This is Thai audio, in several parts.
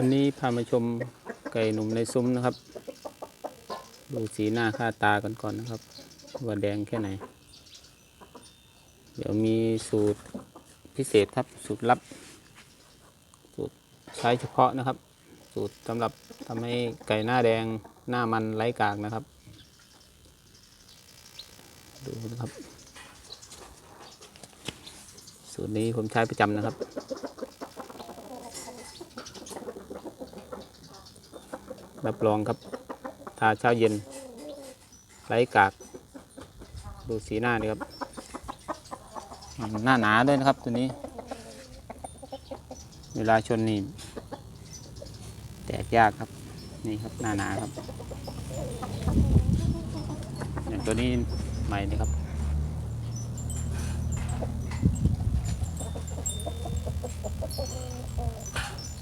วันนี้พามาชมไก่หนุ่มในซุ้มนะครับ ดูสีหน้าค่าตากันก่อนนะครับ ว่าแดงแค่ไหน เดี๋ยวมีสูตรพิเศษครับสูตรลับ สูตรใช้เฉพาะนะครับ สูตรสำหรับทำให้ไก่หน้าแดงหน้ามันไร้กากนะครับ ดูนะครับ สูตรนี้ผมใช้ประจำนะครับ รับรองครับทาเช้าเย็นไร้กาก ดูสีหน้าดีครับ หน้าหนาด้วยนะครับตัวนี้ เวลาชนนี่แตกยากครับ นี่ครับหน้าหนาครับ อย่างตัวนี้ใหม่นะครับ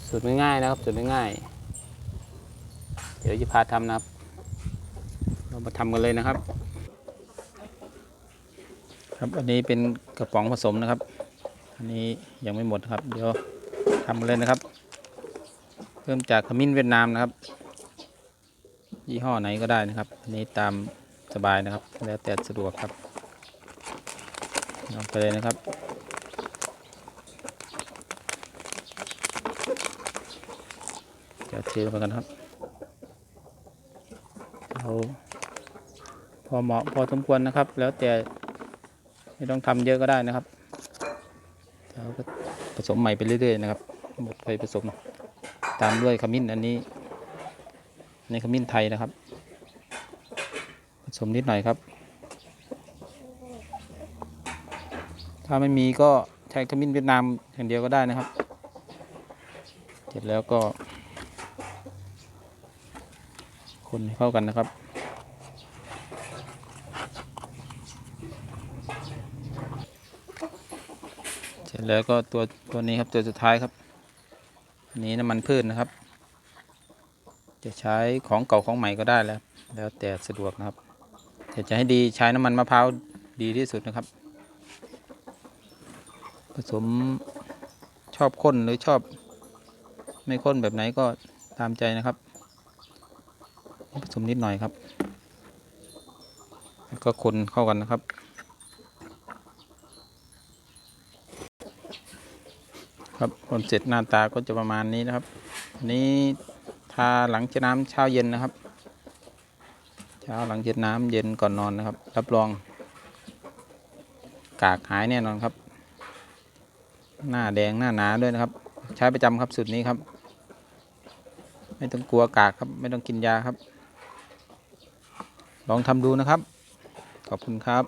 สูตรง่ายๆนะครับสูตรง่ายๆ ดี๋ยวจะพาทำนะครับ เรามาทำกันเลยนะครับ ครับอันนี้เป็นกระป๋องผสมนะครับ อันนี้ยังไม่หมดครับ เดี๋ยวทำเลยนะครับ เริ่มจากขมิ้นเวียดนามนะครับ ยี่ห้อไหนก็ได้นะครับ อันนี้ตามสบายนะครับ แล้วแต่สะดวกครับเอาไปเลยนะครับจะเทลงไปกันครับ เอาพอเหมาะพอสมควรนะครับ แล้วแต่ไม่ต้องทำเยอะก็ได้นะครับเราก็ผสมใหม่ไปเรื่อยๆนะครับ หมดไปผสม ตามด้วยขมิ้นอันนี้ในขมิ้นไทยนะครับ ผสมนิดหน่อยครับ ถ้าไม่มีก็ใช้ขมิ้นเวียดนามอย่างเดียวก็ได้นะครับ เสร็จแล้วก็ คนเข้ากันนะครับเสร็จแล้วก็ตัวตัวนี้ครับตัวสุดท้ายครับอันนี้น้ำมันพืชนะครับ จะใช้ของเก่าของใหม่ก็ได้แล้ว แล้วแต่สะดวกนะครับแต่จะให้ดีใช้น้ำมันมะพร้าวดีที่สุดนะครับ ผสมชอบข้นหรือชอบไม่ข้นแบบไหนก็ตามใจนะครับ ผสมนิดหน่อยครับ แล้วก็คนเข้ากันนะครับ ครับคนเสร็จหน้าตาก็จะประมาณนี้นะครับ อันนี้ทาหลังเช็ดน้ำเช้าเย็นนะครับ เช้าหลังเช็ดน้ำเย็นก่อนนอนนะครับ รับรอง กากหายแน่นอนครับ หน้าแดงหน้าหนาด้วยนะครับ ใช้ประจำครับสูตรนี้ครับไม่ต้องกลัวกากครับ ไม่ต้องกินยาครับ ลองทำดูนะครับ ขอบคุณครับ